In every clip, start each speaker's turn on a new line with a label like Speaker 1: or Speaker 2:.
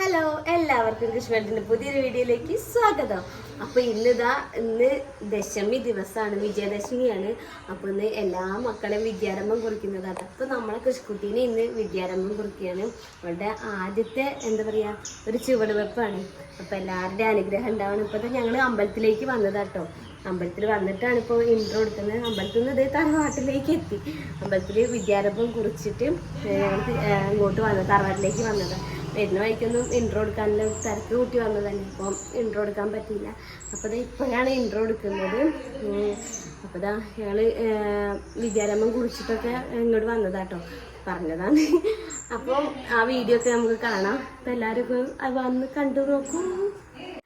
Speaker 1: Hello എല്ലാവർക്കും കൃഷ്ണന്റെ പുതിയൊരു വീഡിയോയിലേക്ക് സ്വാഗതം. അപ്പോൾ ഇന്നിതാ ഇന്ന് ദശമി ദിവസമാണ് വിജയദശമിയാണ്. അപ്പോൾ ഇന്ന് എല്ലാ മക്കളെയും വിദ്യാരംഭം കുറിക്കുന്നതാണ് അപ്പോൾ നമ്മളെ കൃഷിക്കുട്ടീനെ ഇന്ന് വിദ്യാരംഭം കുറിക്കുകയാണ്. അവളുടെ ആദ്യത്തെ എന്താ പറയുക ഒരു ചുവടുവെപ്പാണ്. അപ്പോൾ എല്ലാവരുടെയും അനുഗ്രഹം ഉണ്ടാവണം. ഇപ്പോൾ ഞങ്ങൾ അമ്പലത്തിലേക്ക് വന്നതാട്ടോ. അമ്പലത്തിൽ വന്നിട്ടാണ് ഇപ്പോൾ ഇൻട്രോ എടുക്കുന്നത്. അമ്പലത്തിൽ നിന്ന് ഇതേ തറവാട്ടിലേക്ക് എത്തി. അമ്പലത്തിൽ വിദ്യാരംഭം കുറിച്ചിട്ട് ഇങ്ങോട്ട് വന്നത് തറവാട്ടിലേക്ക് വന്നത്. വരുന്ന വഴിക്കൊന്നും ഇൻട്രോ എടുക്കാനുള്ള തിരക്ക് കൂട്ടി വന്നതല്ലേ. അപ്പം ഇൻട്രോ എടുക്കാൻ പറ്റിയില്ല. അപ്പോൾ ദേ ഇപ്പോഴാണ് ഇൻട്രോ എടുക്കുന്നത്. അപ്പോൾ ദാ ഞങ്ങൾ വിദ്യാരംഭം കുറിച്ചിട്ടൊക്കെ ഇങ്ങോട്ട് വന്നതാട്ടോ. പറഞ്ഞതാണ്. അപ്പോൾ ആ വീഡിയോ ഒക്കെ നമുക്ക് കാണാം. അപ്പോൾ എല്ലാവരും വന്ന് കണ്ടു നോക്കൂ.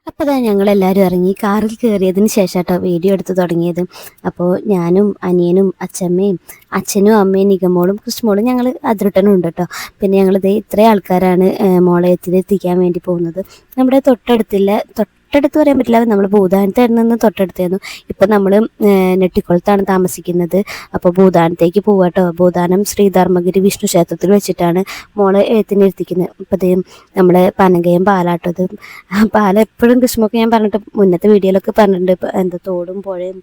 Speaker 2: അപ്പോൾ അതാ ഞങ്ങൾ എല്ലാവരും ഇറങ്ങി കാറിൽ കയറിയതിന് ശേഷം കേട്ടോ വീഡിയോ എടുത്ത് തുടങ്ങിയത്. അപ്പോൾ ഞാനും അനിയനും അച്ഛമ്മയും അച്ഛനും അമ്മയും നിഗമോളും കൃഷ്ണമോളും ഞങ്ങൾ അതിരുട്ടനും ഉണ്ട് കേട്ടോ പിന്നെ ഞങ്ങളിത് ഇത്രയും ആൾക്കാരാണ് മോളെ എത്തിക്കാൻ വേണ്ടി പോകുന്നത്. നമ്മുടെ തൊട്ടടുത്തില്ല തൊട്ടടുത്ത് പറയാൻ പറ്റില്ല. നമ്മൾ ഭൂതാനത്ത് നിന്ന് തൊട്ടടുത്തായിരുന്നു. ഇപ്പം നമ്മൾ നെട്ടിക്കുളത്താണ് താമസിക്കുന്നത്. അപ്പോൾ ഭൂതാനത്തേക്ക് പോവാട്ടോ ഭൂതാനം ശ്രീധർമ്മഗിരി വിഷ്ണു ക്ഷേത്രത്തിൽ വെച്ചിട്ടാണ് മോളെ എഴുത്തിനിരുത്തിക്കുന്നത് അപ്പം അതേ നമ്മളെ പനകയും പാലാട്ടത് പാല എപ്പോഴും കൃഷ്ണമൊക്കെ ഞാൻ പറഞ്ഞിട്ട് മുന്നത്തെ വീഡിയോയിലൊക്കെ പറഞ്ഞിട്ടുണ്ട്. ഇപ്പം എന്താ തോടും പുഴയും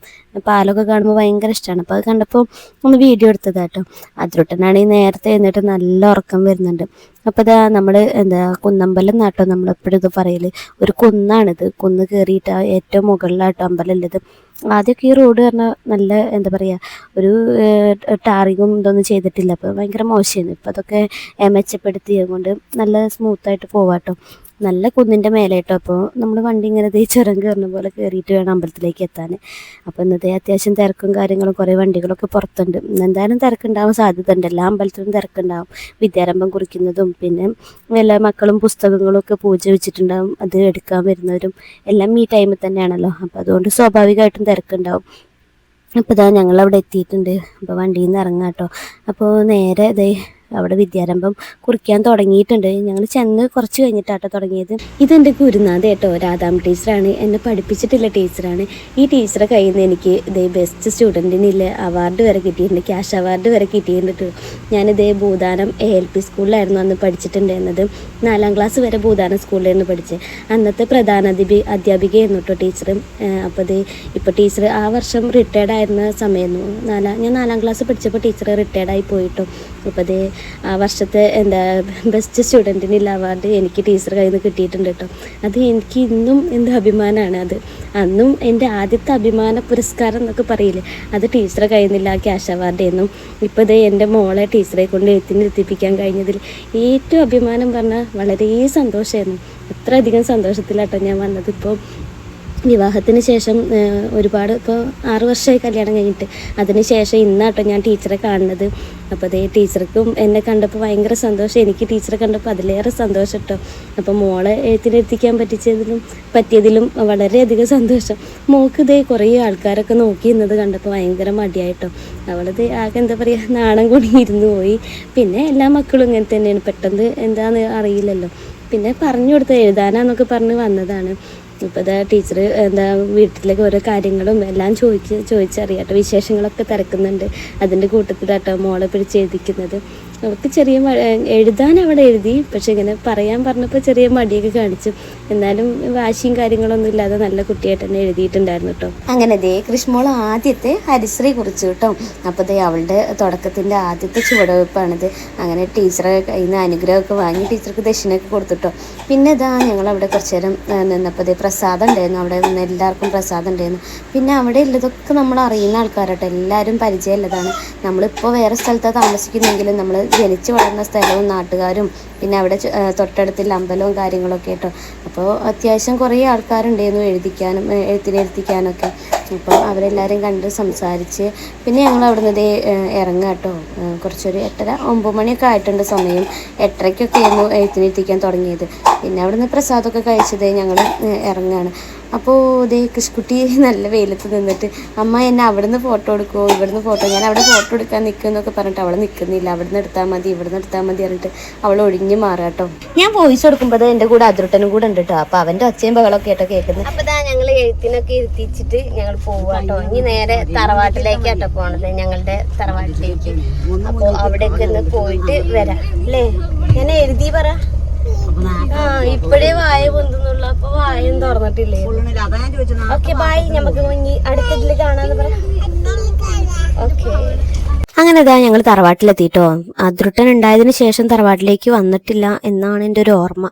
Speaker 2: പാലൊക്കെ കാണുമ്പോൾ ഭയങ്കര ഇഷ്ടമാണ് അപ്പോൾ അത് കണ്ടപ്പോൾ ഒന്ന് വീഡിയോ എടുത്തതാട്ടോ അതിലൊട്ടനാണെങ്കിൽ നേരത്തെ എന്നിട്ട് നല്ല ഉറക്കം വരുന്നുണ്ട്. അപ്പോൾ ഇതാ നമ്മൾ എന്താ കുന്നമ്പലം നാട്ടോ നമ്മൾ എപ്പോഴും ഇത് പറയൽ ഒരു കുന്നാണിത്. കുന്ന് കയറിയിട്ട് ഏറ്റവും മുകളിലാട്ടോ അമ്പലം ഉള്ളത് ആദ്യമൊക്കെ ഈ റോഡ് പറഞ്ഞാൽ നല്ല എന്താ പറയുക ഒരു ടാറിങ്ങും ഇതൊന്നും ചെയ്തിട്ടില്ല. അപ്പോൾ ഭയങ്കര മോശമായിരുന്നു ഇപ്പോൾ അതൊക്കെ മെച്ചപ്പെടുത്തിയത് കൊണ്ട് നല്ല സ്മൂത്തായിട്ട് പോവാട്ടോ. നല്ല കുന്നിന്റെ മേലെയിട്ടോ അപ്പോൾ നമ്മൾ വണ്ടി ഇങ്ങനെ ദേ ചുരം കയറുന്ന പോലെ കയറിയിട്ട് വേണം അമ്പലത്തിലേക്ക് എത്താൻ അപ്പോൾ ഇന്നത്തെ അത്യാവശ്യം തിരക്കും കാര്യങ്ങളും കുറേ വണ്ടികളൊക്കെ പുറത്തുണ്ട്. എന്തായാലും തിരക്കുണ്ടാവാൻ സാധ്യത ഉണ്ട് എല്ലാ അമ്പലത്തിലും തിരക്കുണ്ടാവും. വിദ്യാരംഭം കുറിക്കുന്നതും പിന്നെ എല്ലാ മക്കളും പുസ്തകങ്ങളും ഒക്കെ പൂജ വെച്ചിട്ടുണ്ടാവും. അത് എടുക്കാൻ വരുന്നവരും എല്ലാം ഈ ടൈമിൽ തന്നെയാണല്ലോ. അപ്പോൾ അതുകൊണ്ട് സ്വാഭാവികമായിട്ടും തിരക്കുണ്ടാവും. അപ്പോൾ ഇതാ ഞങ്ങൾ അവിടെ എത്തിയിട്ടുണ്ട്. അപ്പോൾ വണ്ടിയിൽ നിന്ന് ഇറങ്ങാം കേട്ടോ അപ്പോൾ നേരെ ഇതേ അവിടെ വിദ്യാരംഭം കുറിക്കാൻ തുടങ്ങിയിട്ടുണ്ട്. ഞങ്ങൾ ചെന്ന് കുറച്ച് കഴിഞ്ഞിട്ടാട്ടോ തുടങ്ങിയത്. ഇതെന്റെ ഗുരുനാഥ് കേട്ടോ രാധാം ടീച്ചറാണ്. എന്നെ പഠിപ്പിച്ചിട്ടുള്ള ടീച്ചറാണ്. ഈ ടീച്ചറെ കയ്യിൽ നിന്ന് എനിക്ക് ഇതേ ബെസ്റ്റ് സ്റ്റുഡന്റിനില്ല അവാർഡ് വരെ കിട്ടിയിട്ടുണ്ട്. ക്യാഷ് അവാർഡ് വരെ കിട്ടിയിട്ടുണ്ട് ഞാനിതേ ഭൂതാനം എ എൽ പി സ്കൂളിലായിരുന്നു അന്ന് പഠിച്ചിട്ടുണ്ടായിരുന്നത്. നാലാം ക്ലാസ് വരെ ഭൂതാനം സ്കൂളിലായിരുന്നു പഠിച്ചത് അന്നത്തെ പ്രധാന അധ്യാപി അധ്യാപികയായിരുന്നു കേട്ടോ ടീച്ചർ അപ്പോൾ ഇത് ഇപ്പോൾ ടീച്ചർ ആ വർഷം റിട്ടയർഡ് ആയിരുന്ന സമയമായിരുന്നു. നാലാം ഞാൻ നാലാം ക്ലാസ് പഠിച്ചപ്പോൾ ടീച്ചർ റിട്ടയർഡായി പോയിട്ടോ അപ്പോൾ അത് ആ വർഷത്തെ എന്താ ബെസ്റ്റ് സ്റ്റുഡന്റിനുള്ള അവാർഡ് എനിക്ക് ടീച്ചർ കയ്യിൽ നിന്ന് കിട്ടിയിട്ടുണ്ട് കേട്ടോ. അത് എനിക്ക് ഇന്നും എന്ത് അഭിമാനമാണ് അത്. അന്നും എന്റെ ആദ്യത്തെ അഭിമാന പുരസ്കാരം എന്നൊക്കെ പറയില്ലേ അത് ടീച്ചറെ കയ്യിൽ നിന്നില്ല ക്യാഷ് അവാർഡ് എന്നും. ഇപ്പോൾ ഇതേ എന്റെ മോളെ ടീച്ചറെ കൊണ്ട് എത്തിപ്പിക്കാൻ കഴിഞ്ഞതിൽ ഏറ്റവും അഭിമാനം പറഞ്ഞാൽ വളരെ സന്തോഷമായിരുന്നു അത്രയധികം സന്തോഷത്തിലാട്ടോ ഞാൻ വന്നത്. ഇപ്പോൾ വിവാഹത്തിന് ശേഷം ഒരുപാട് ഇപ്പോൾ ആറു വർഷമായി കല്യാണം കഴിഞ്ഞിട്ട്. അതിന് ശേഷം ഇന്നാട്ടോ ഞാൻ ടീച്ചറെ കാണുന്നത്. അപ്പോൾ അതേ ടീച്ചർക്കും എന്നെ കണ്ടപ്പോൾ ഭയങ്കര സന്തോഷം. എനിക്ക് ടീച്ചറെ കണ്ടപ്പോൾ അതിലേറെ സന്തോഷം കേട്ടോ അപ്പോൾ മോളെ എഴുത്തിനെത്തിക്കാൻ പറ്റിച്ചതിലും പറ്റിയതിലും വളരെയധികം സന്തോഷം. മോൾക്ക് ഇതേ കുറേ ആൾക്കാരൊക്കെ നോക്കി നിന്നത് കണ്ടപ്പോൾ ഭയങ്കര മടിയായിട്ടോ. അവളത് ആകെ എന്താ പറയുക നാണം കുടുങ്ങിയിരുന്നു പോയി. പിന്നെ എല്ലാ മക്കളും ഇങ്ങനെ തന്നെയാണ്. പെട്ടെന്ന് എന്താണെന്ന് അറിയില്ലല്ലോ. പിന്നെ പറഞ്ഞു കൊടുത്ത് എഴുതാനാന്നൊക്കെ പറഞ്ഞ് വന്നതാണ്. ഇപ്പോൾ ഇതാ ടീച്ചർ എന്താ വീട്ടിലേക്ക് ഓരോ കാര്യങ്ങളും എല്ലാം ചോദിച്ച് ചോദിച്ചറിയാട്ടോ. വിശേഷങ്ങളൊക്കെ തിരക്കുന്നുണ്ട്. അതിന്റെ കൂട്ടത്തിലാട്ടോ മോളെ പിടിച്ച് എഴുതിക്കുന്നത്. അവൾക്ക് ചെറിയ എഴുതാൻ അവിടെ എഴുതി പക്ഷെ ഇങ്ങനെ പറയാൻ പറഞ്ഞപ്പോൾ ചെറിയ മടിയൊക്കെ കാണിച്ചു. എന്നാലും വാശിയും കാര്യങ്ങളൊന്നും ഇല്ലാതെ നല്ല കുട്ടിയായിട്ട് തന്നെ എഴുതിയിട്ടുണ്ടായിരുന്നു കേട്ടോ അങ്ങനെ ദേ കൃഷ്ണമോൾ ആദ്യത്തെ ഹരിശ്രീ കുറിച്ചു കേട്ടോ അപ്പോൾ ദേ അവളുടെ തുടക്കത്തിന്റെ ആദ്യത്തെ ചുവടുവയ്പ്പാണിത്. അങ്ങനെ ടീച്ചറെ കയ്യിൽ നിന്ന് അനുഗ്രഹമൊക്കെ വാങ്ങി ടീച്ചർക്ക് ദക്ഷിണയൊക്കെ കൊടുത്തിട്ടോ പിന്നെ ഇതാ ഞങ്ങൾ അവിടെ കുറച്ച് നേരം നിന്നപ്പോൾ ദേ പ്രസാദം ഉണ്ടായിരുന്നു. അവിടെ നിന്ന് എല്ലാവർക്കും പ്രസാദം ഉണ്ടായിരുന്നു. പിന്നെ അവിടെ ഉള്ളതൊക്കെ നമ്മൾ അറിയുന്ന ആൾക്കാരട്ടോ എല്ലാവരും പരിചയമുള്ളതാണ്. നമ്മളിപ്പോൾ വേറെ സ്ഥലത്താണ് താമസിക്കുന്നെങ്കിലും നമ്മൾ ജനിച്ചു വളർന്ന സ്ഥലവും നാട്ടുകാരും പിന്നെ അവിടെ തൊട്ടടുത്തുള്ള അമ്പലവും കാര്യങ്ങളൊക്കെ കേട്ടോ അപ്പോൾ അത്യാവശ്യം കുറേ ആൾക്കാരുണ്ടായിരുന്നു എഴുതിക്കാനും എഴുത്തിനെഴുത്തിക്കാനൊക്കെ അപ്പോൾ അവരെല്ലാവരും കണ്ട് സംസാരിച്ച് പിന്നെ ഞങ്ങൾ അവിടെ നിന്ന് ഇറങ്ങുക കേട്ടോ. കുറച്ചൊരു എട്ടര ഒമ്പത് മണിയൊക്കെ ആയിട്ടുണ്ട് സമയം. എട്ടരയ്ക്കൊക്കെ ആയിരുന്നു എഴുത്തിനെത്തിക്കാൻ തുടങ്ങിയത്. പിന്നെ അവിടെ നിന്ന് പ്രസാദമൊക്കെ കഴിച്ചത് ഞങ്ങൾ ഇറങ്ങുകയാണ് അപ്പോൾ ഇതേ കൃഷ്കുട്ടി നല്ല വെയിലത്ത് നിന്നിട്ട് അമ്മ എന്നെ അവിടുന്ന് ഫോട്ടോ എടുക്കുമോ ഇവിടുന്ന് ഫോട്ടോ ഞാൻ അവിടെ ഫോട്ടോ എടുക്കാൻ നിൽക്കുമെന്നൊക്കെ പറഞ്ഞിട്ട് അവൾ നിൽക്കുന്നില്ല അവിടുന്ന് എടുത്താൽ മതി ഇവിടുന്ന് എടുത്താൽ മതി പറഞ്ഞിട്ട് അവൾ ഒഴിഞ്ഞു മാറുക കേട്ടോ ഞാൻ വോയിസ് കൊടുക്കുമ്പോൾ എന്റെ കൂടെ അതിരുട്ടനും കൂടെ ഉണ്ട് കേട്ടോ അപ്പോൾ അവന്റെ ഒച്ചയും ബഹളമൊക്കെ കേട്ടോ കേൾക്കുന്നത്
Speaker 1: അപ്പൊ ഇതാ ഞങ്ങൾ എഴുത്തിനൊക്കെ ഇരുത്തിച്ചിട്ട് ഞങ്ങൾ പോവാട്ടോ ഇനി നേരെ തറവാട്ടിലേക്ക് തറവാട്ടിലേക്കാട്ടോ പോണത് ഞങ്ങളുടെ തറവാട്ടിലേക്ക്. അപ്പൊ അവിടേക്ക് ഒന്ന് പോയിട്ട് വരാം. അല്ലേ? ഞാൻ എഴുതി പറ. ആ ഇപ്പഴേ വായ പൊന്തുന്നുള്ളു. അപ്പൊ വായും തുറന്നിട്ടില്ലേ? ഓക്കെ ബായ് നമുക്ക് ഇനി അടുത്തതിൽ കാണാന്ന് പറ. ഓക്കെ
Speaker 2: അങ്ങനെ ഇതാ ഞങ്ങൾ തറവാട്ടിലെത്തിയിട്ടോ അതൃട്ടൻ ഉണ്ടായതിന് ശേഷം തറവാട്ടിലേക്ക് വന്നിട്ടില്ല എന്നാണ് എന്റെ ഒരു ഓർമ്മ.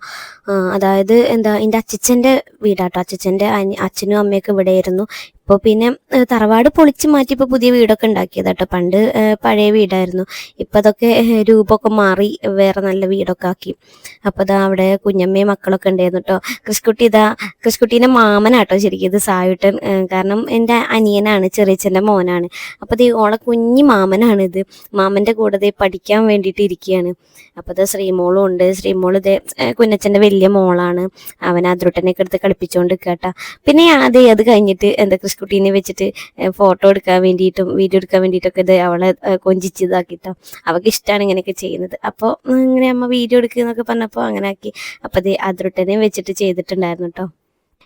Speaker 2: അതായത് എന്താ എന്റെ അച്ഛന്റെ വീടാട്ടോ. അച്ഛന്റെ അച്ഛനും അമ്മയൊക്കെ ഇവിടെയായിരുന്നു. ഇപ്പോൾ പിന്നെ തറവാട് പൊളിച്ച് മാറ്റി ഇപ്പോൾ പുതിയ വീടൊക്കെ ഉണ്ടാക്കിയത് കേട്ടോ പണ്ട് പഴയ വീടായിരുന്നു. ഇപ്പം അതൊക്കെ രൂപമൊക്കെ മാറി വേറെ നല്ല വീടൊക്കെ ആക്കി. അപ്പോൾ ഇതാ അവിടെ കുഞ്ഞമ്മയും മക്കളൊക്കെ ഉണ്ടായിരുന്നു കേട്ടോ കൃഷ്കുട്ടി ഇതാ കൃഷ്കുട്ടീന്റെ മാമനാട്ടോ ശരിക്കും ഇത് സായുട്ടൻ. കാരണം എന്റെ അനിയനാണ് ചെറിയച്ഛന്റെ മോനാണ്. അപ്പോൾ ഇത് ഓളെ കുഞ്ഞി മാമനാണ് ഇത്. മാമന്റെ കൂടെ പഠിക്കാൻ വേണ്ടിയിട്ട് ഇരിക്കുകയാണ്. അപ്പോൾ ഇത് ശ്രീമോളും ഉണ്ട്. ശ്രീമോൾ ഇതേ കുഞ്ഞച്ഛന്റെ വലിയ മോളാണ്. അവൻ അതിരുട്ടനെയൊക്കെ എടുത്ത് കളിപ്പിച്ചുകൊണ്ട് കേട്ടാ പിന്നെ അതെ അത് കഴിഞ്ഞിട്ട് എന്താ കൃഷ്കുട്ടീനെ വെച്ചിട്ട് ഫോട്ടോ എടുക്കാൻ വേണ്ടിയിട്ടും വീഡിയോ എടുക്കാൻ വേണ്ടിയിട്ടൊക്കെ ഇത് അവളെ കൊഞ്ചിച്ചതാക്കിട്ടോ അവൾക്ക് ഇഷ്ടമാണ് ഇങ്ങനെയൊക്കെ ചെയ്യുന്നത്. അപ്പോൾ ഇങ്ങനെ അമ്മ വീഡിയോ എടുക്കുക എന്നൊക്കെ പറഞ്ഞപ്പോൾ അങ്ങനെ ആക്കി. അപ്പോൾ അത് അതിരുട്ടനെയും വെച്ചിട്ട് ചെയ്തിട്ടുണ്ടായിരുന്നു കേട്ടോ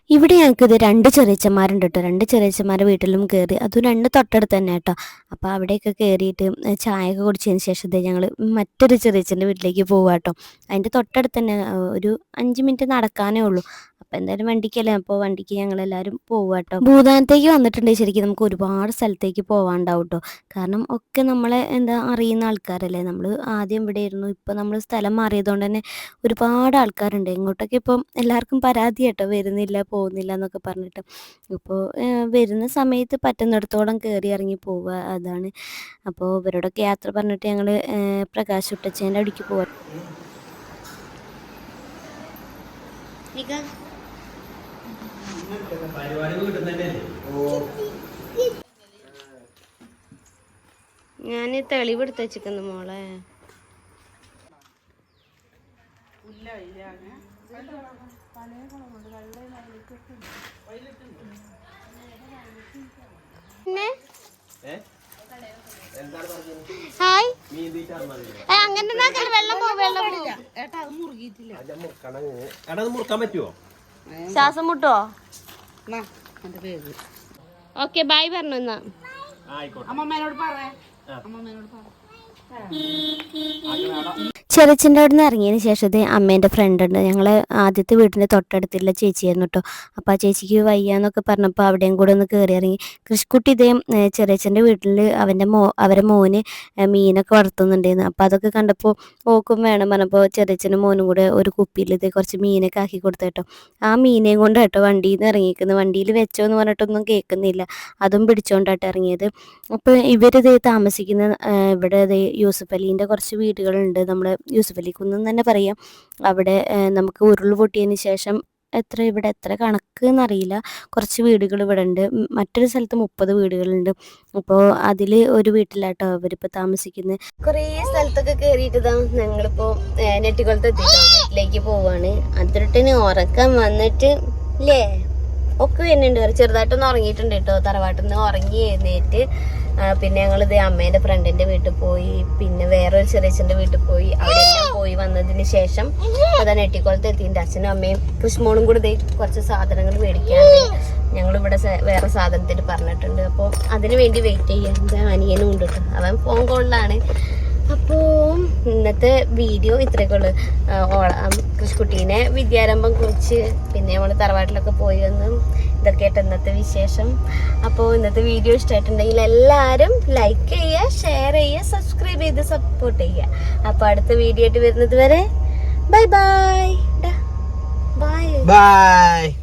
Speaker 2: ഇവിടെ ഞങ്ങൾക്ക് ഇത് രണ്ട് ചെറിയച്ചന്മാരുണ്ട് കേട്ടോ രണ്ട് ചെറിയച്ചന്മാരുടെ വീട്ടിലും കയറി അതും രണ്ട് തൊട്ടടുത്ത് തന്നെ കേട്ടോ. അപ്പോൾ അവിടെയൊക്കെ കയറിയിട്ട് ചായയൊക്കെ കുടിച്ചതിന് ശേഷം ഞങ്ങൾ മറ്റൊരു ചെറിയച്ചന്റെ വീട്ടിലേക്ക് പോവുക കേട്ടോ. അതിന്റെ തൊട്ടടുത്ത് തന്നെ ഒരു അഞ്ച് മിനിറ്റ് നടക്കാനേ ഉള്ളൂ. അപ്പോൾ എന്തായാലും വണ്ടിക്കല്ലേ? അപ്പോൾ വണ്ടിക്ക് ഞങ്ങൾ എല്ലാവരും പോവുക കേട്ടോ. ഭൂതാനത്തേക്ക് വന്നിട്ടുണ്ടെങ്കിൽ ശരിക്കും നമുക്ക് ഒരുപാട് സ്ഥലത്തേക്ക് പോകാണ്ടാവും കേട്ടോ. കാരണം ഒക്കെ നമ്മളെ എന്താ അറിയുന്ന ആൾക്കാരല്ലേ? നമ്മൾ ആദ്യം ഇവിടെ ആയിരുന്നു. ഇപ്പോൾ നമ്മൾ സ്ഥലം മാറിയതുകൊണ്ട് തന്നെ ഒരുപാട് ആൾക്കാരുണ്ട്. ഇങ്ങോട്ടൊക്കെ ഇപ്പം എല്ലാവർക്കും പരാതി കേട്ടോ വരുന്നില്ല. പോകുന്നില്ല എന്നൊക്കെ പറഞ്ഞിട്ട് അപ്പോൾ വരുന്ന സമയത്ത് പറ്റുന്നിടത്തോളം കയറി ഇറങ്ങി പോവുക അതാണ്. അപ്പോൾ ഇവരോടൊക്കെ യാത്ര പറഞ്ഞിട്ട് ഞങ്ങൾ പ്രകാശ് ഉട്ടച്ചേന്റെ അടിക്ക് പോവാ.
Speaker 1: ഞാൻ തെളിവെടുത്ത് വെച്ചിരിക്കുന്നു മോളെ. പിന്നെ ഹായ്. ഏ, അങ്ങനെ വെള്ളം വെള്ളം
Speaker 3: എടാ അത് മുറുക്കാൻ പറ്റുമോ
Speaker 1: ശ്വാസം മുട്ടോ? ഓക്കെ ബൈ പറഞ്ഞു എന്നാ.
Speaker 4: അമ്മമ്മേനോട് പറ. അമ്മമ്മേനോട് പറ.
Speaker 2: ചെറിച്ചിന്റെ അവിടെ നിന്ന് ഇറങ്ങിയതിന് ശേഷം ഇത് അമ്മേന്റെ ഫ്രണ്ട് ഉണ്ട്. ഞങ്ങൾ ആദ്യത്തെ വീടിന്റെ തൊട്ടടുത്തുള്ള ചേച്ചിയായിരുന്നു കേട്ടോ അപ്പോൾ ആ ചേച്ചിക്ക് വയ്യാന്നൊക്കെ പറഞ്ഞപ്പോൾ അവിടെയും കൂടെ ഒന്ന് കയറി ഇറങ്ങി. കൃഷിക്കുട്ടി ഇതേ ചെറിയച്ഛന്റെ വീട്ടിൽ അവന്റെ മോ അവരെ മോന് മീനൊക്കെ വളർത്തുന്നുണ്ടായിരുന്നു. അപ്പോൾ അതൊക്കെ കണ്ടപ്പോൾ ഓക്കും വേണം പറഞ്ഞപ്പോൾ ചെറിയച്ഛനും മോനും കൂടെ ഒരു കുപ്പിയിൽ ഇത് കുറച്ച് മീനൊക്കെ ആക്കി കൊടുത്തു കേട്ടോ ആ മീനെയും കൊണ്ട് കേട്ടോ വണ്ടിയിൽ നിന്ന് ഇറങ്ങിയിരിക്കുന്നത് വണ്ടിയിൽ വെച്ചോ എന്ന് പറഞ്ഞിട്ടൊന്നും കേൾക്കുന്നില്ല അതും പിടിച്ചോണ്ടാട്ടോ ഇറങ്ങിയത്. അപ്പോൾ ഇവരിത് താമസിക്കുന്ന ഇവിടെ യൂസഫ് അലീന്റെ കുറച്ച് വീടുകളുണ്ട്. നമ്മുടെ യൂസഫ് അലി കുന്നും തന്നെ പറയാം. അവിടെ നമുക്ക് ഉരുൾ പൊട്ടിയതിന് ശേഷം എത്ര ഇവിടെ എത്ര കണക്ക് എന്നറിയില്ല കുറച്ച് വീടുകൾ ഇവിടെ ഉണ്ട് മറ്റൊരു സ്ഥലത്ത് മുപ്പത് വീടുകളുണ്ട്. അപ്പോൾ അതിൽ ഒരു വീട്ടിലാട്ടോ അവരിപ്പോൾ താമസിക്കുന്നത്
Speaker 1: കുറേ സ്ഥലത്തൊക്കെ കയറിയിട്ട് ഞങ്ങളിപ്പോൾ എത്തിട്ടോ വീട്ടിലേക്ക് പോവാണ്. അതിരട്ടിന് ഉറക്കം വന്നിട്ട് ഇല്ലേ ഒക്കെ വരുന്നുണ്ട്. ചെറുതായിട്ടൊന്ന് ഉറങ്ങിയിട്ടുണ്ട് കേട്ടോ. തറവാട്ടിൽ നിന്ന് ഉറങ്ങി എഴുന്നേറ്റ്. പിന്നെ ഞങ്ങൾ ഇത് അമ്മേന്റെ ഫ്രണ്ടിന്റെ വീട്ടിൽ പോയി പിന്നെ വേറൊരു ചെറിയച്ഛന്റെ വീട്ടിൽ പോയി അവിടെ പോയി വന്നതിന് ശേഷം അതാ എട്ടിക്കോളത്ത് എത്തിയിട്ട് അച്ഛനും അമ്മയും കൃഷ്മോളും കൂടെ കുറച്ച് സാധനങ്ങൾ മേടിക്കാൻ ഞങ്ങൾ ഇവിടെ വേറെ സാധനത്തിന് പറഞ്ഞിട്ടുണ്ട്. അപ്പോൾ അതിനു വേണ്ടി വെയിറ്റ് ചെയ്യാം. എന്താ അനിയനും ഉണ്ട് അവൻ ഫോൺ കോളിലാണ് അപ്പോൾ ഇന്നത്തെ വീഡിയോ ഇത്രയൊക്കെ ഉള്ളു ഓള കൃഷിക്കുട്ടീനെ വിദ്യാരംഭം കുറിച്ച് പിന്നെ നമ്മൾ തറവാട്ടിലൊക്കെ പോയി വന്ന് ഇതൊക്കെയായിട്ട് ഇന്നത്തെ വിശേഷം. അപ്പോൾ ഇന്നത്തെ വീഡിയോ ഇഷ്ടമായിട്ടുണ്ടെങ്കിൽ എല്ലാവരും ലൈക്ക് ചെയ്യുക ഷെയർ ചെയ്യുക സബ്സ്ക്രൈബ് ചെയ്ത് സപ്പോർട്ട് ചെയ്യുക. അപ്പോൾ അടുത്ത വീഡിയോ ആയിട്ട് വരുന്നത് വരെ ബൈ ബൈ ബൈ
Speaker 3: ബൈ